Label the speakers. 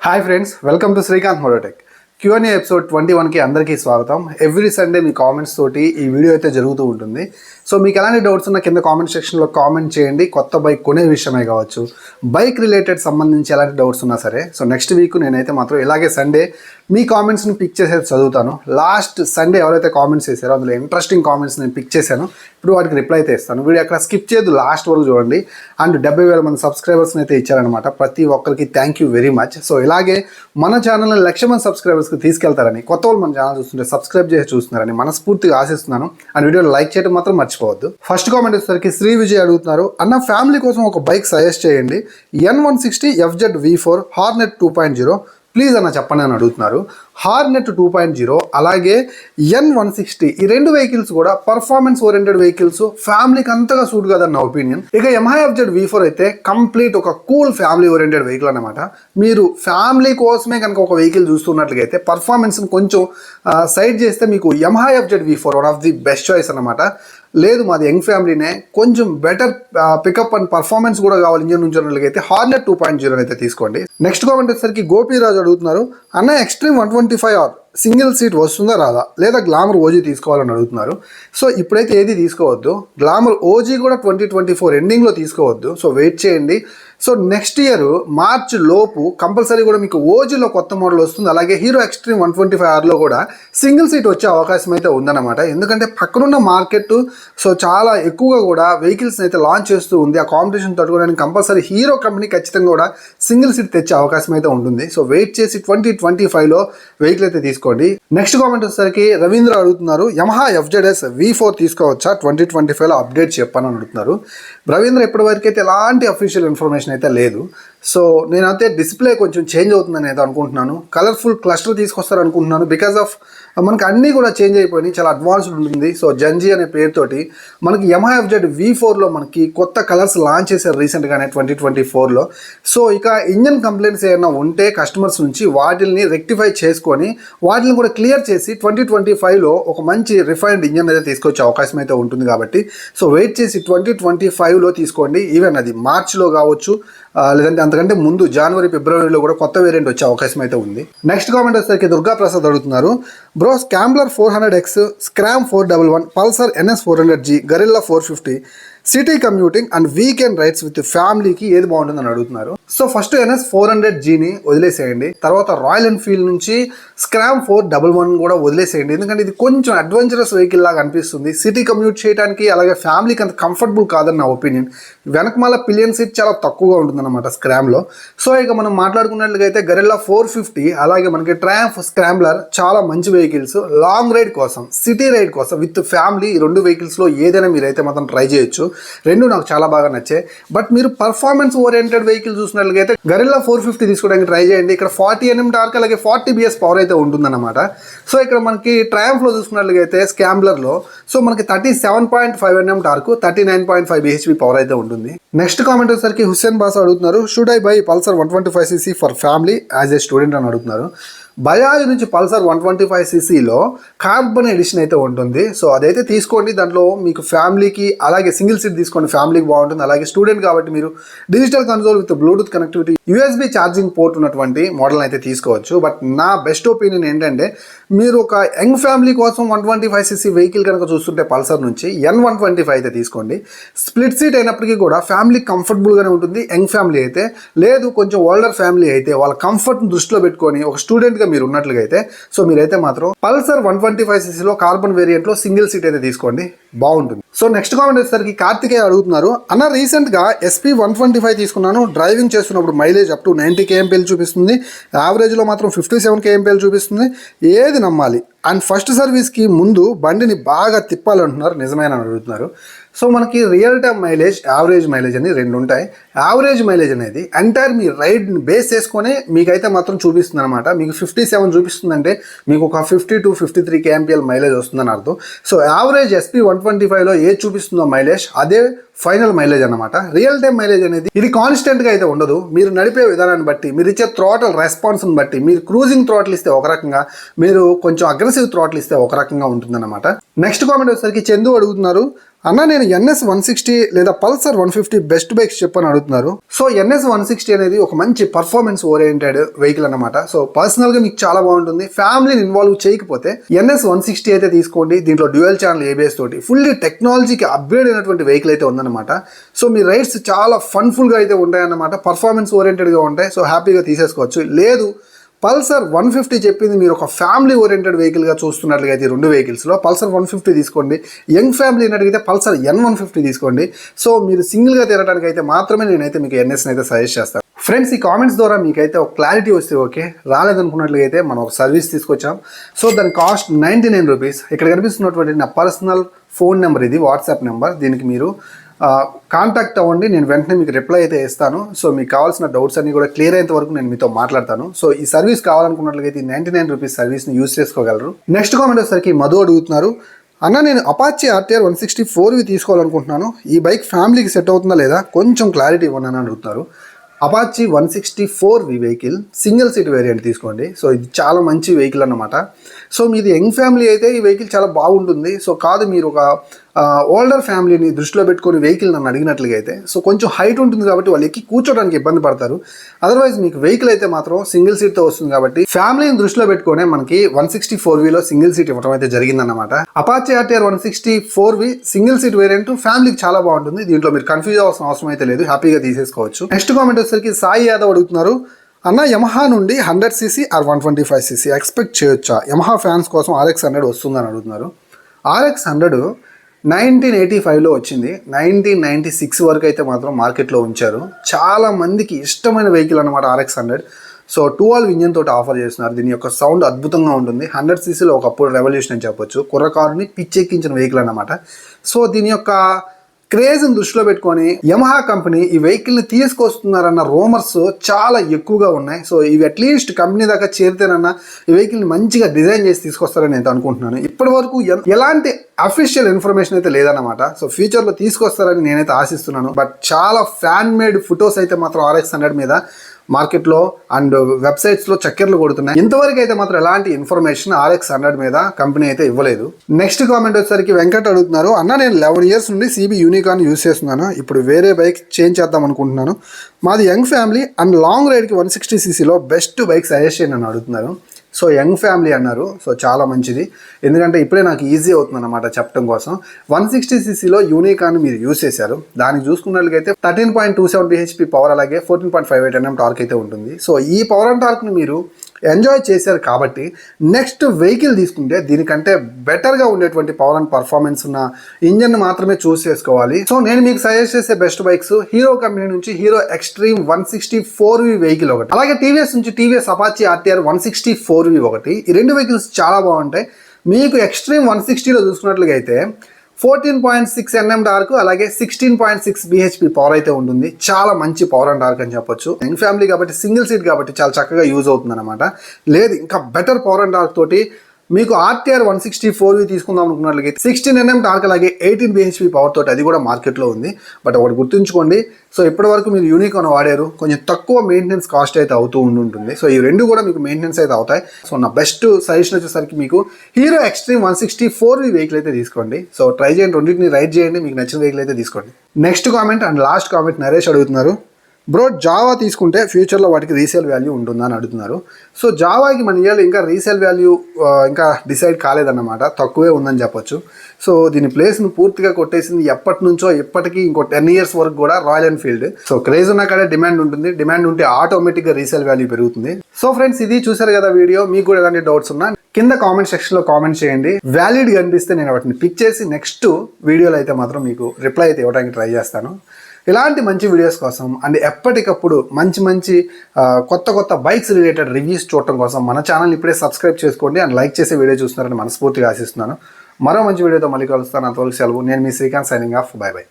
Speaker 1: Hi friends welcome to Srikanth Modotech Q N A episode twenty వన్కి అందరికీ స్వాగతం. Every Sunday మీ comments తోటి ఈ వీడియో అయితే జరుగుతూ ఉంటుంది. సో మీకు ఎలాంటి డౌట్స్ ఉన్నా కింద కామెంట్ సెక్షన్లో కామెంట్ చేయండి. కొత్త బైక్ కొనే విషయమే కావచ్చు. బైక్ రిలేటెడ్ సంబంధించి ఎలాంటి డౌట్స్ ఉన్నా సరే. సో నెక్స్ట్ వీక్ నేనైతే మాత్రం ఇలాగే సండే మీ కామెంట్స్ని పిక్ చేసేది చదువుతాను. లాస్ట్ సండే ఎవరైతే కామెంట్స్ చేశారో అందులో ఇంట్రెస్టింగ్ కామెంట్స్ నేను పిక్ చేశాను. ఇప్పుడు వాటికి రిప్లై అయితే ఇస్తాను. వీడియో అక్కడ స్కిప్ చేయదు. లాస్ట్ వరకు చూడండి. అండ్ డెబ్బై వేల మంది సబ్స్క్రైబర్స్ని అయితే ఇచ్చారనమాట ప్రతి ఒక్కరికి thank you very much so ఇలాగే మన ఛానల్ని లక్ష మంది సబ్స్క్రైబర్స్కి తీసుకెళ్తారని కొత్త వాళ్ళు మన ఛానల్ చూస్తుంటే సబ్స్క్రైబ్ చేసి చూస్తున్నారని మనస్ఫూర్తిగా ఆశిస్తున్నాను. అండ్ వీడియోని లైక్ చేయడం మాత్రం మర్చిపోవద్దు. ఫస్ట్ కామెంట్ వచ్చేసరికి శ్రీ విజయ్ అడుగుతున్నారు అన్న ఫ్యామిలీ కోసం ఒక బైక్ సజెస్ట్ చేయండి. N one sixty F Z V four Hornet two point zero please అన్న చెప్పండి అని అడుగుతున్నారు. హార్నెట్ టూ పాయింట్ జీరో అలాగే ఎన్ వన్ సిక్స్టీ. ఈ రెండు వెహికల్స్ కూడా పర్ఫార్మెన్స్ ఓరియంటెడ్ వెహికల్స్. ఫ్యామిలీకి అంతగా సూట్ కాదని నా ఒపీనియన్ ఇక M I Z V four అయితే కంప్లీట్ ఒక కూల్ ఫ్యామిలీ ఓరియంటెడ్ వెహికల్ అనమాట మీరు ఫ్యామిలీ కోసమే కనుక ఒక వెహికల్ చూస్తున్నట్లయితే పర్ఫార్మెన్స్ కొంచెం సైడ్ చేస్తే మీకు M I Z V four one of the best choice అనమాట లేదు మాది యంగ్ ఫ్యామిలీనే. కొంచెం బెటర్ పికప్ అండ్ పర్ఫార్మెన్స్ కూడా కావాలి ఇంజన్ నుంచి అయితే హార్నెట్ టూ పాయింట్ జీరో అయితే తీసుకోండి. నెక్స్ట్ కామెంట్ వచ్చేసరికి గోపీరాజు అడుగుతున్నారు. అన్న Xtreme one twenty five R single seat వస్తుందా రాదా? లేదా గ్లామర్ ఓజీ తీసుకోవాలని అడుగుతున్నారు. సో ఇప్పుడైతే ఏది తీసుకోవద్దు. గ్లామర్ ఓజీ కూడా ట్వంటీ ట్వంటీ ఫోర్ ఎండింగ్లో తీసుకోవద్దు. సో వెయిట్ చేయండి. సో నెక్స్ట్ ఇయర్ మార్చ్ లోపు కంపల్సరీ కూడా మీకు ఓజీలో కొత్త మోడల్ వస్తుంది. అలాగే Hero Xtreme one twenty five ఆర్లో కూడా సింగిల్ సీట్ వచ్చే అవకాశం అయితే ఉందన్నమాట. ఎందుకంటే పక్కనున్న మార్కెట్ సో చాలా ఎక్కువగా కూడా వెహికల్స్ని అయితే లాంచ్ చేస్తూ ఉంది. ఆ కాంపిటీషన్ తట్టుకోవడానికి కంపల్సరీ హీరో కంపెనీ ఖచ్చితంగా కూడా సింగిల్ సీట్ తెచ్చే అవకాశం అయితే ఉంటుంది. సో వెయిట్ చేసి ట్వంటీ ట్వంటీ ఫైవ్లో వెహికల్ అయితే తీసుకోండి. నెక్స్ట్ కామెంట్ వచ్చేసరికి రవీంద్ర అడుగుతున్నారు Yamaha F Z S V four తీసుకోవచ్చా? ట్వంటీ ట్వంటీ ఫైవ్లో అప్డేట్ చెప్పని అడుగుతున్నారు. రవీంద్ర ఇప్పటివరకు అయితే ఎలాంటి అఫీషియల్ ఇన్ఫర్మేషన్ అయితే లేదు. సో నేనైతే డిస్ప్లే కొంచెం చేంజ్ అవుతుందని అయితే అనుకుంటున్నాను. కలర్ఫుల్ క్లస్టర్ తీసుకొస్తారు అనుకుంటున్నాను బికాస్ ఆఫ్ మనకి అన్నీ కూడా చేంజ్ అయిపోయినాయి. చాలా అడ్వాన్స్డ్ ఉంటుంది. సో జంజీ అనే పేరుతోటి మనకి ఎంఐఎఫ్జెడ్ వి ఫోర్లో మనకి కొత్త కలర్స్ లాంచ్ చేశారు రీసెంట్గానే ట్వంటీ ట్వంటీ ఫోర్లో సో ఇక ఇంజన్ కంప్లైంట్స్ ఏమైనా ఉంటే కస్టమర్స్ నుంచి వాటిల్ని రెక్టిఫై చేసుకొని వాటిని కూడా క్లియర్ చేసి ట్వంటీ ట్వంటీ ఫైవ్లో ఒక మంచి రిఫైన్డ్ ఇంజన్ అయితే తీసుకొచ్చే అవకాశం అయితే ఉంటుంది కాబట్టి. సో వెయిట్ చేసి ట్వంటీ ట్వంటీ ఫైవ్లో తీసుకోండి. ఈవెన్ అది మార్చ్లో కావచ్చు లేదంటే అంతకంటే ముందు జనవరి ఫిబ్రవరిలో కూడా కొత్త వేరియంట్ వచ్చే అవకాశం అయితే ఉంది. నెక్స్ట్ కామెంట్ వచ్చేసరికి దుర్గా ప్రసాద్ అడుగుతున్నారు. Bro scrambler four hundred X scram four double one Pulsar NS four hundred Z Guerrilla four fifty city commuting and weekend rides with ఫ్యామిలీకి ఏది బాగుంటుందని అడుగుతున్నారు. So first NS four hundred జీని వదిలేసేయండి. తర్వాత రాయల్ ఎన్ఫీల్డ్ నుంచి scram four double one కూడా వదిలేసేయండి. ఎందుకంటే ఇది కొంచెం అడ్వెంచరస్ వెహికల్ లాగా అనిపిస్తుంది. సిటీ కమ్యూట్ చేయడానికి అలాగే ఫ్యామిలీకి అంత కంఫర్టబుల్ కాదని నా ఒపీనియన్ వెనకమాల పిలియన్ సీట్ చాలా తక్కువగా ఉంటుందన్నమాట స్క్రామ్లో సో ఇక మనం మాట్లాడుకున్నట్లుగా అయితే గరిల్లా ఫోర్ ఫిఫ్టీ అలాగే మనకి ట్రయాంఫ్ స్క్రాంబ్లర్ చాలా మంచి వెహికల్స్ లాంగ్ రైడ్ కోసం సిటీ రైడ్ కోసం విత్ ఫ్యామిలీ ఈ రెండు వెహికల్స్లో ఏదైనా మీరైతే మాత్రం ట్రై చేయొచ్చు. రెండు నాకు చాలా బాగా నచ్చాయి. బట్ మీరు పర్ఫార్మెన్స్ ఓరియంటెడ్ వెహికల్ చూసినట్లయితే గరిల్లా ఫోర్ ఫిఫ్టీ తీసుకోవడానికి ట్రై చేయండి. ఇక్కడ ఫార్టీ ఎన్ఎం టార్క్ అలాగే ఫార్టీ బిఎస్ పవర్ అయితే ఉంటుందన్నమాట. సో ఇక్కడ మనకి ట్రయాంఫ్లో చూసుకున్నట్లయితే స్కాంబ్లర్లో సో మనకి thirty seven point five Nm torque thirty nine point five BHP power అయితే ఉంటుంది. నెక్స్ట్ కామెంట్ వచ్చేసరికి హుస్సేన్ బాస్ అడుగుతున్నారు. Should I buy Pulsar one twenty five CC for family as a student అని అడుగుతున్నారు. బజాజ్ నుంచి పల్సర్ వన్ ట్వంటీ ఫైవ్ సీసీలో carbon edition అయితే ఉంటుంది. సో అదైతే తీసుకోండి. దాంట్లో మీకు ఫ్యామిలీకి అలాగే సింగిల్ సీట్ తీసుకోండి. ఫ్యామిలీకి బాగుంటుంది. అలాగే స్టూడెంట్ కాబట్టి మీరు digital console with Bluetooth connectivity USB charging port ఉన్నటువంటి మోడల్ అయితే తీసుకోవచ్చు. బట్ నా బెస్ట్ ఒపీనియన్ ఏంటంటే మీరు ఒక యంగ్ ఫ్యామిలీ కోసం one twenty five CC vehicle కనుక చూస్తుంటే పల్సర్ నుంచి ఎన్ వన్ ట్వంటీ ఫైవ్ అయితే తీసుకోండి. స్ప్లిట్ సీట్ అయినప్పటికీ కూడా ఫ్యామిలీ కంఫర్టబుల్గానే ఉంటుంది. యంగ్ ఫ్యామిలీ అయితే లేదు కొంచెం ఓల్డర్ ఫ్యామిలీ అయితే వాళ్ళ కంఫర్ట్ని దృష్టిలో పెట్టుకొని ఒక స్టూడెంట్గా మీరు ఉన్నట్లుగా అయితే సో మీరైతే మాత్రం పల్సర్ వన్ ట్వంటీ ఫైవ్ సీసీలో కార్బన్ వేరియంట్లో సింగిల్ సీట్ అయితే తీసుకోండి. బాగుంటుంది. సో నెక్స్ట్ కామెంట్ వచ్చేసరికి కార్తికేయ అడుగుతున్నారు అన్న రీసెంట్గా ఎస్పీ వన్ ట్వంటీ ఫైవ్ తీసుకున్నాను. డ్రైవింగ్ చేస్తున్నప్పుడు mileage up to ninety KMPL చూపిస్తుంది. యావరేజ్లో మాత్రం ఫిఫ్టీ సెవెన్ కేఎంపీఎల్ చూపిస్తుంది. ఏది నమ్మాలి? అండ్ ఫస్ట్ సర్వీస్కి ముందు బండిని బాగా తిప్పాలంటున్నారు. నిజమైన అడుగుతున్నారు. సో మనకి real time mileage average mileage అని రెండు ఉంటాయి. యావరేజ్ మైలేజ్ అనేది ఎంటైర్ మీ రైడ్ని బేస్ చేసుకొని మీకైతే మాత్రం చూపిస్తుంది అనమాట మీకు ఫిఫ్టీ సెవెన్ చూపిస్తుందంటే మీకు ఒక fifty to fifty three KMPL mileage వస్తుందని అర్థం. So average SP one twenty ఫైవ్లో ఏది చూపిస్తుందో మైలేజ్ అదే ఫైనల్ మైలేజ్ అనమాట రియల్ టైం మైలేజ్ అనేది ఇది కాన్స్టెంట్గా అయితే ఉండదు. మీరు నడిపే విధానాన్ని బట్టి మీరు ఇచ్చే థ్రోటల్ రెస్పాన్స్ని బట్టి మీరు క్రూజింగ్ థ్రోటల్ ఇస్తే ఒక రకంగా మీరు కొంచెం అగ్రెసివ్ థ్రోటల్ ఇస్తే ఒక రకంగా ఉంటుందన్నమాట. నెక్స్ట్ కామెంట్ వచ్చేసరికి చందు అడుగుతున్నారు. అన్న నేను ఎన్ఎస్ వన్ సిక్స్టీ లేదా Pulsar one fifty best bikes చెప్పని అడుగుతున్నారు. సో ఎన్ఎస్ వన్ సిక్స్టీ అనేది ఒక మంచి పర్ఫార్మెన్స్ ఓరియంటెడ్ వెహికల్ అనమాట సో పర్సనల్గా మీకు చాలా బాగుంటుంది. ఫ్యామిలీని ఇన్వాల్వ్ చేయకపోతే ఎన్ఎస్ వన్ సిక్స్టీ అయితే తీసుకోండి. దీంట్లో డ్యూయల్ ఛానల్ ఏబిఎస్ తోటి. ఫుల్లీ టెక్నాలజీకి అప్గ్రేడ్ అయినటువంటి వెహికల్ అయితే ఉందన్నమాట. సో మీ రైడ్స్ చాలా ఫన్ఫుల్గా అయితే ఉంటాయన్నమాట. పర్ఫార్మెన్స్ ఓరియంటెడ్గా ఉంటాయి. సో హ్యాపీగా తీసేసుకోవచ్చు. లేదు పల్సర్ వన్ ఫిఫ్టీ చెప్పింది మీరు ఒక ఫ్యామిలీ ఓరియంటెడ్ వెహికల్గా చూస్తున్నట్లుగా అయితే రెండు వెహికల్స్లో పల్సర్ వన్ ఫిఫ్టీ తీసుకోండి. యంగ్ ఫ్యామిలీ అడిగితే పల్సర్ ఎన్ వన్ ఫిఫ్టీ తీసుకోండి. సో మీరు సింగిల్గా తిరగడానికి అయితే మాత్రమే నేనైతే మీకు ఎన్ఎస్ని అయితే సజెస్ట్ చేస్తాను. ఫ్రెండ్స్ ఈ కామెంట్స్ ద్వారా మీకైతే ఒక క్లారిటీ వస్తే ఓకే రాలేదనుకున్నట్లయితే మనం ఒక సర్వీస్ తీసుకొచ్చాం. సో దాని కాస్ట్ నైంటీ నైన్ రూపీస్ ఇక్కడ కనిపిస్తున్నటువంటి నా పర్సనల్ ఫోన్ నెంబర్ ఇది వాట్సాప్ నెంబర్ దీనికి మీరు కాంటాక్ట్ అవ్వండి నేను వెంటనే మీకు రిప్లై అయితే ఇస్తాను. సో మీకు కావాల్సిన డౌట్స్ అన్ని కూడా క్లియర్ అయ్యేంత వరకు నేను మీతో మాట్లాడతాను. సో ఈ సర్వీస్ కావాలనుకున్నట్లయితే నైంటీ నైన్ రూపీస్ సర్వీస్ని యూస్ చేసుకోగలరు. నెక్స్ట్ కామెంట్ వచ్చేసరికి మధు అడుగుతున్నారు. అన్న నేను అపాచే ఆర్టీఆర్ వన్ సిక్స్టీ ఫోర్వి తీసుకోవాలనుకుంటున్నాను. ఈ బైక్ ఫ్యామిలీకి సెట్ అవుతుందా లేదా? కొంచెం క్లారిటీ ఇవ్వండి అని అడుగుతున్నారు. Apache one sixty four V vehicle single seat variant తీసుకోండి. సో ఇది చాలా మంచి వెహికల్ అన్నమాట. సో మీది యంగ్ ఫ్యామిలీ అయితే ఈ వెహికల్ చాలా బాగుంటుంది. సో కాదు మీరు ఒక ఓల్డర్ ఫ్యామిలీని దృష్టిలో పెట్టుకొని వెహికల్ నన్ను అడిగినట్లుగా అయితే సో కొంచెం హైట్ ఉంటుంది కాబట్టి వాళ్ళు ఎక్కి కూర్చోడానికి ఇబ్బంది పడతారు. అదర్వైజ్ మీకు వెహికల్ అయితే మాత్రం సింగిల్ సీట్తో వస్తుంది కాబట్టి ఫ్యామిలీని దృష్టిలో పెట్టుకునే మనకి వన్ సిక్స్టీ ఫోర్ వీలో సింగిల్ సీట్ ఇవ్వడం అయితే జరిగిందన్నమాట. Apache RTR one sixty four V single seat variant ఫ్యామిలీకి చాలా బాగుంటుంది. దీంట్లో మీరు కన్ఫ్యూజ్ అవ్వాల్సిన అవసరం అయితే లేదు. హ్యాపీగా తీసేసుకోవచ్చు. నెక్స్ట్ కామెంట్ వచ్చేసరికి సాయి యాదవ్ అడుగుతున్నారు. అన్న యమహా నుండి hundred CC R one twenty five CC expect చేయొచ్చా? యమహా ఫ్యాన్స్ కోసం ఆర్ఎక్స్ హండ్రెడ్ వస్తుందని అడుగుతున్నారు. ఆర్ఎక్స్ హండ్రెడ్ నైన్టీన్ ఎయిటీ ఫైవ్లో వచ్చింది. నైన్టీన్ నైంటీ సిక్స్ వరకు అయితే మాత్రం మార్కెట్లో ఉంచారు. చాలా మందికి ఇష్టమైన వెహికల్ అనమాట RX hundred. So twelve engine తోటి ఆఫర్ చేస్తున్నారు. దీని యొక్క సౌండ్ అద్భుతంగా ఉంటుంది. హండ్రెడ్ సీసీలో ఒకప్పుడు రెవల్యూషన్ అని చెప్పొచ్చు. కుర్రకారుని పిచ్చెక్కించిన వెహికల్ అన్నమాట. సో దీని యొక్క క్రేజ్ని దృష్టిలో పెట్టుకొని యమహా కంపెనీ ఈ వెహికల్ని తీసుకొస్తున్నారన్న రూమర్స్ చాలా ఎక్కువగా ఉన్నాయి. సో ఇవి అట్లీస్ట్ కంపెనీ దాకా చేరితేనన్నా ఈ వెహికల్ని మంచిగా డిజైన్ చేసి తీసుకొస్తారని నేను అనుకుంటున్నాను. ఇప్పటి వరకు ఎలాంటి అఫీషియల్ ఇన్ఫర్మేషన్ అయితే లేదన్నమాట. సో ఫ్యూచర్లో తీసుకొస్తారని నేనైతే ఆశిస్తున్నాను. బట్ చాలా ఫ్యాన్ మేడ్ ఫొటోస్ అయితే మాత్రం ఆర్ఎక్స్ హండ్రెడ్ మీద మార్కెట్లో అండ్ వెబ్సైట్స్లో చక్కెర్లు కొడుతున్నాయి. ఇంతవరకు అయితే మాత్రం ఎలాంటి ఇన్ఫర్మేషన్ ఆర్ఎక్స్ హండ్రెడ్ మీద కంపెనీ అయితే ఇవ్వలేదు. నెక్స్ట్ కామెంట్ వచ్చేసరికి వెంకట్ అడుగుతున్నారు అన్న నేను లెవెన్ ఇయర్స్ నుండి సిబి యూనికాన్ యూస్ చేస్తున్నాను. ఇప్పుడు వేరే బైక్ చేంజ్ చేద్దాం అనుకుంటున్నాను. మాది యంగ్ ఫ్యామిలీ అండ్ లాంగ్ రైడ్కి వన్ సిక్స్టీ సీసీలో బెస్ట్ బైక్ సజెస్ట్ చేయండి అని అడుగుతున్నారు. సో యంగ్ ఫ్యామిలీ అన్నారు. సో చాలా మంచిది. ఎందుకంటే ఇప్పుడే నాకు ఈజీ అవుతుంది అనమాట చెప్పడం కోసం. వన్ సిక్స్టీ సీసీలో యూనికాన్ మీరు యూస్ చేశారు. దానికి చూసుకున్నట్లయితే thirteen point two seven BHP power అలాగే fourteen point five eight Nm torque అయితే ఉంటుంది. సో ఈ పవర్ అండ్ టార్క్ని మీరు ఎంజాయ్ చేశారు కాబట్టి నెక్స్ట్ వెహికల్ తీసుకుంటే దీనికంటే బెటర్గా ఉండేటువంటి పవర్ అండ్ పర్ఫార్మెన్స్ ఉన్న ఇంజన్ మాత్రమే చూస్ చేసుకోవాలి. సో నేను మీకు సజెస్ట్ చేసే బెస్ట్ బైక్స్ హీరో కంపెనీ నుంచి Hero Xtreme one sixty four V vehicle ఒకటి. అలాగే టీవీఎస్ నుంచి TVS Apache RTR one sixty four V ఒకటి. ఈ రెండు వెహికల్స్ చాలా బాగుంటాయి. మీకు ఎక్స్ట్రీమ్ వన్ సిక్స్టీలో చూసుకున్నట్లుగా అయితే fourteen point six Nm torque అలాగే sixteen point six BHP power అయితే ఉంటుంది. చాలా మంచి పవర్ అండ్ డార్క్ అని చెప్పొచ్చు. యంగ్ ఫ్యామిలీ కాబట్టి సింగిల్ సీట్ కాబట్టి చాలా చక్కగా యూజ్ అవుతుంది అనమాట లేదు ఇంకా బెటర్ పవర్ అండ్ డార్క్ తోటి మీకు ఆర్టీఆర్ వన్ సిక్స్టీ ఫోర్ తీసుకుందాం అనుకున్నట్లయితే సిక్స్టీన్ ఎన్ఎం టార్క్ అలాగే ఎయిటీన్ బిహెచ్పి పవర్ తోటి అది కూడా మార్కెట్లో ఉంది. బట్ ఒకటి గుర్తుంచుకోండి సో ఇప్పటి వరకు మీరు యూనికాన్ వాడారు కొంచెం తక్కువ మెయింటెనెన్స్ కాస్ట్ అయితే అవుతూ ఉంటుంది సో ఈ రెండు కూడా మీకు మెయింటెనెన్స్ అయితే అవుతాయి. సో నా బెస్ట్ సజెషన్ వచ్చేసరికి మీకు Hero Xtreme one sixty four vehicle అయితే తీసుకోండి. సో ట్రై చేయండి రెండింటిని రైడ్ చేయండి మీకు నచ్చిన వెహికల్ అయితే తీసుకోండి. Next comment and last comment Naresh అడుగుతున్నారు. బ్రో జావా తీసుకుంటే ఫ్యూచర్లో వాటికి రీసేల్ వాల్యూ ఉంటుందా అని అడుగుతున్నారు. సో జావాకి మన ఇయర్లో ఇంకా రీసేల్ వాల్యూ ఇంకా డిసైడ్ కాలేదన్నమాట. తక్కువే ఉందని చెప్పొచ్చు. సో దీని ప్లేస్ను పూర్తిగా కొట్టేసింది ఎప్పటి నుంచో ఇప్పటికీ ఇంకో టెన్ ఇయర్స్ వరకు కూడా రాయల్ ఎన్ఫీల్డ్ సో క్రేజ్ ఉన్న కాడే డిమాండ్ ఉంటుంది. డిమాండ్ ఉంటే ఆటోమేటిక్గా రీసేల్ వాల్యూ పెరుగుతుంది. సో ఫ్రెండ్స్ ఇది చూసారు కదా వీడియో. మీకు కూడా ఎలాంటి డౌట్స్ ఉన్నా కింద కామెంట్ సెక్షన్లో కామెంట్ చేయండి. వ్యాలిడ్ అనిపిస్తే నేను వాటిని పిక్ చేసి నెక్స్ట్ వీడియోలో అయితే మాత్రం మీకు రిప్లై అయితే ఇవ్వడానికి ట్రై చేస్తాను. ఇలాంటి మంచి వీడియోస్ కోసం అండ్ ఎప్పటికప్పుడు మంచి మంచి కొత్త కొత్త బైక్స్ రిలేటెడ్ రివ్యూస్ చూడటం కోసం మన ఛానల్ ఇప్పుడే సబ్స్క్రైబ్ చేసుకోండి అండ్ లైక్ చేసే వీడియో చూస్తున్నారని మనస్ఫూర్తిగా ఆశిస్తున్నాను. మరో మంచి వీడియోతో మళ్ళీ కలుస్తాను. అంతవరకు సెలవు. నేను మీ Srikanth signing off bye bye